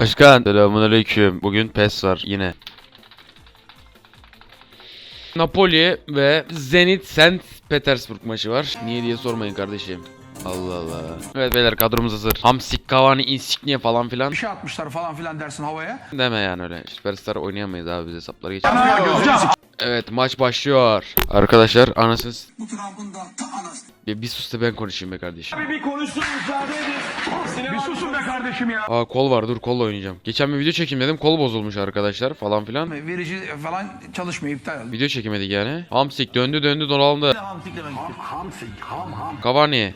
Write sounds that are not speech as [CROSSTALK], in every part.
Başkan. Selamünaleyküm. Bugün PES var yine. Napoli ve Zenit St. Petersburg maçı var. Niye diye sormayın kardeşim. Allah Allah. Evet beyler kadromuz hazır. Hamsik, Cavani, Insigne falan filan. bir şey atmışlar falan filan dersin havaya. Deme yani öyle. Süperstar oynayamayız abi biz hesapları geç. Hocam. Evet maç başlıyor. Arkadaşlar anasız. Bu Trump'ın da ta anası. Bir, bir sus da ben konuşayım be kardeşim. Bir konuşsun müsaade edin. Bir susun be kardeşim ya. Aa kol var dur kolla oynayacağım. Geçen bir video çekeyim dedim kol bozulmuş arkadaşlar falan filan. Verici falan çalışmıyor iptal oldu. Video çekemedik yani. Hamsik döndü döndü donaldı. Cavani.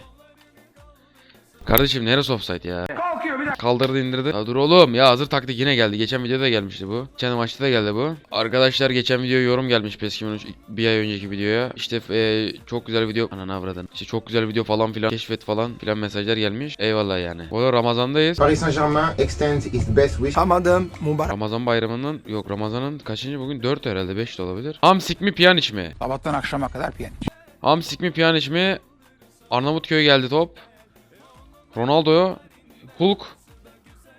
Kardeşim neresi offside ya? Kalkıyor bir dakika. Kaldırdı indirdi. Ya dur oğlum ya hazır taktik yine geldi. Geçen videoda da gelmişti bu. Geçen maçta da geldi bu. Arkadaşlar geçen video yorum gelmiş PES 2013 bir ay önceki videoya. İşte e, çok güzel video. Ananı avradın. İşte çok güzel video falan filan. Keşfet falan filan mesajlar gelmiş. Eyvallah yani. Bu arada Ramazan'dayız. Paris Saint-Germain extends its best wish Anladım. Mübarek. Ramazan bayramının yok Ramazan'ın kaçıncı bugün 4 herhalde 5 de olabilir. Hamsik mi Pjanic mi? Sabahtan akşama kadar piyano. Hamsik mi Pjanic mi? Arnavutköy geldi top. Ronaldo, Hulk.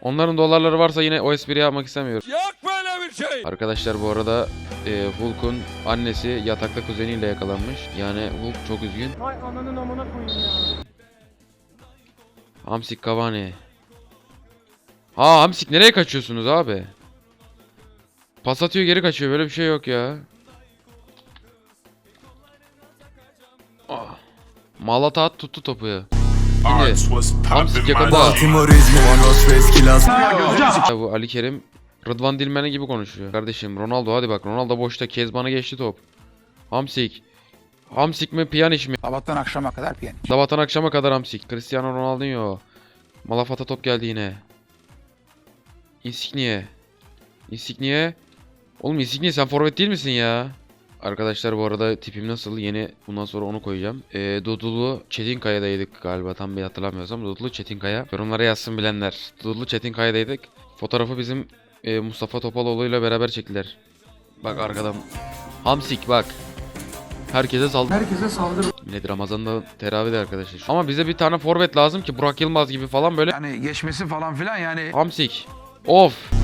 Onların dolarları varsa yine o espriyi yapmak istemiyorum. Yok böyle bir şey. Arkadaşlar bu arada e, Hulk'un annesi yatakta kuzeniyle yakalanmış. Yani Hulk çok üzgün. Vay ananın amına koyayım ya. Hamsik Cavani. Ha Hamsik nereye kaçıyorsunuz abi? Pas atıyor geri kaçıyor böyle bir şey yok ya. Ah. Malata tuttu topu. Yakında. Ya bu Ali Kerim Rıdvan Dilmen'e gibi konuşuyor. Kardeşim Ronaldo hadi bak Ronaldo boşta Kezban'a geçti top. Hamsik. Hamsik mi Pjanic mi? Sabahtan akşama kadar piyano. Sabahtan akşama kadar Hamsik. Cristiano Ronaldinho. Malafata top geldi yine. Insigne. Insigne. Oğlum Insigne sen forvet değil misin ya? Arkadaşlar bu arada tipim nasıl? Yeni bundan sonra onu koyacağım. Ee, Dudulu Çetinkaya'daydık galiba tam bir hatırlamıyorsam. Dudulu Çetinkaya. Yorumlara yazsın bilenler. Dudulu Çetinkaya'daydık. Fotoğrafı bizim e, Mustafa Topaloğlu ile beraber çektiler. Bak arkadan. Hamsik bak. Herkese saldı. Herkese saldır. Millet Ramazan'da teravih arkadaşlar. Ama bize bir tane forvet lazım ki Burak Yılmaz gibi falan böyle. Yani geçmesi falan filan yani. Hamsik. Of.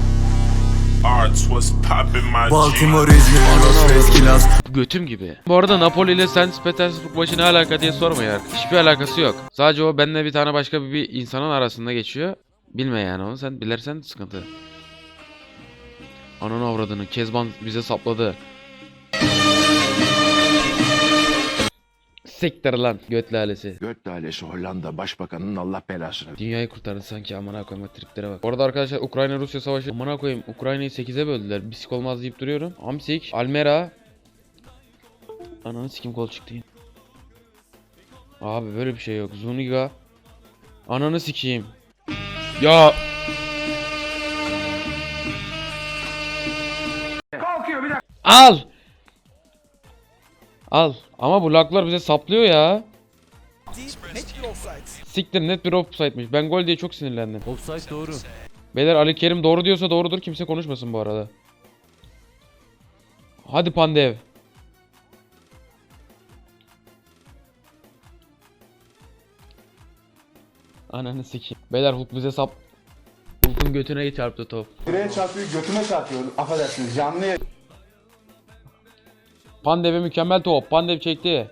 Baltimore, İzmir, Los Götüm gibi. Bu arada Napoli ile St. Petersburg maçı ne alaka diye sormayın arkadaşlar. Hiçbir alakası yok. Sadece o benimle bir tane başka bir, bir insanın arasında geçiyor. Bilme yani onu sen bilersen sıkıntı. Ananı avradını. Kezban bize sapladı. Siktir lan göt lalesi. Göt lalesi Hollanda Başbakanının Allah belasını. Dünyayı kurtardı sanki amına koyma triplere bak. Orada arkadaşlar Ukrayna Rusya savaşı amına koyayım Ukrayna'yı 8'e böldüler. Bisik olmaz deyip duruyorum. Hamsik, Almera. Ananı sikim kol çıktı yine. Abi böyle bir şey yok. Zuniga. Ananı sikeyim. Ya Kalkıyor bir dakika. al. Al. Ama bu laglar bize saplıyor ya. Siktir net bir offside'miş. Ben gol diye çok sinirlendim. Offside doğru Beyler Ali Kerim doğru diyorsa doğrudur. Kimse konuşmasın bu arada. Hadi Pandev. Ananı sikeyim. Beyler Hulk bize sap... Hulk'un götüne çarptı top. Direğe çarpıyor, götüme çarpıyor. Affedersiniz canlı. Pandev'e mükemmel top. Pandev çekti.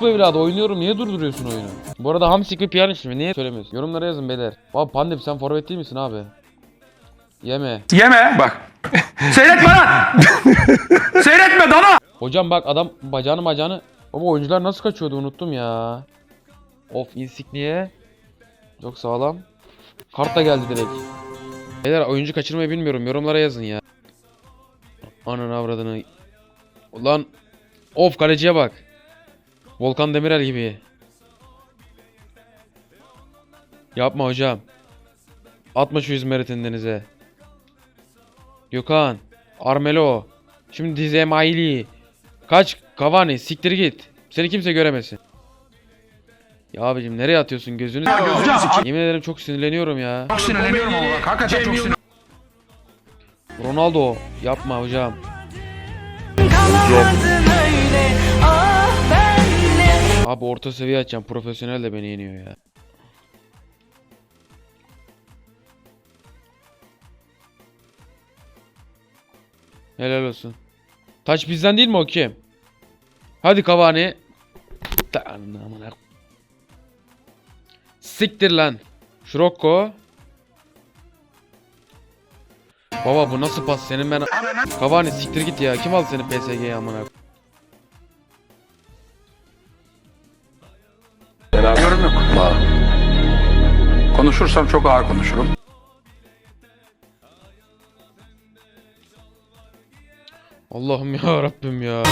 Bu evladı oynuyorum niye durduruyorsun oyunu? Bu arada Hamsik ve Pjanic mi? Niye söylemiyorsun? Yorumlara yazın beyler. Abi Pandev sen forvet değil misin abi? Yeme. Yeme. Bak. [LAUGHS] Seyretme lan. [LAUGHS] Seyretme dana. Hocam bak adam bacağını bacağını. Baba oyuncular nasıl kaçıyordu unuttum ya. Of Insigne'ye. Çok sağlam. Kart da geldi direkt. Beyler oyuncu kaçırmayı bilmiyorum. Yorumlara yazın ya. Ananı avradını. Ulan. Of kaleciye bak. Volkan Demirel gibi. Yapma hocam. Atma şu İzmir'in denize. Gökhan. Armelo. Şimdi dize Maili. Kaç Cavani siktir git. Seni kimse göremesin. Ya abicim nereye atıyorsun gözünü? Ya, hocam, Yemin ederim çok sinirleniyorum ya. Çok sinirleniyorum ama bak. Hakikaten çok sinirleniyorum. Ronaldo yapma hocam. Abi orta seviye açacağım. Profesyonel de beni yeniyor ya. Helal olsun. Taç bizden değil mi o kim? Hadi Cavani. Tanrım amına Siktir lan. Şirokko. Baba bu nasıl pas senin ben... Cavani siktir git ya. Kim aldı seni PSG'ye amına? Yorum yok. Konuşursam çok ağır konuşurum. Allah'ım ya Rabbim ya.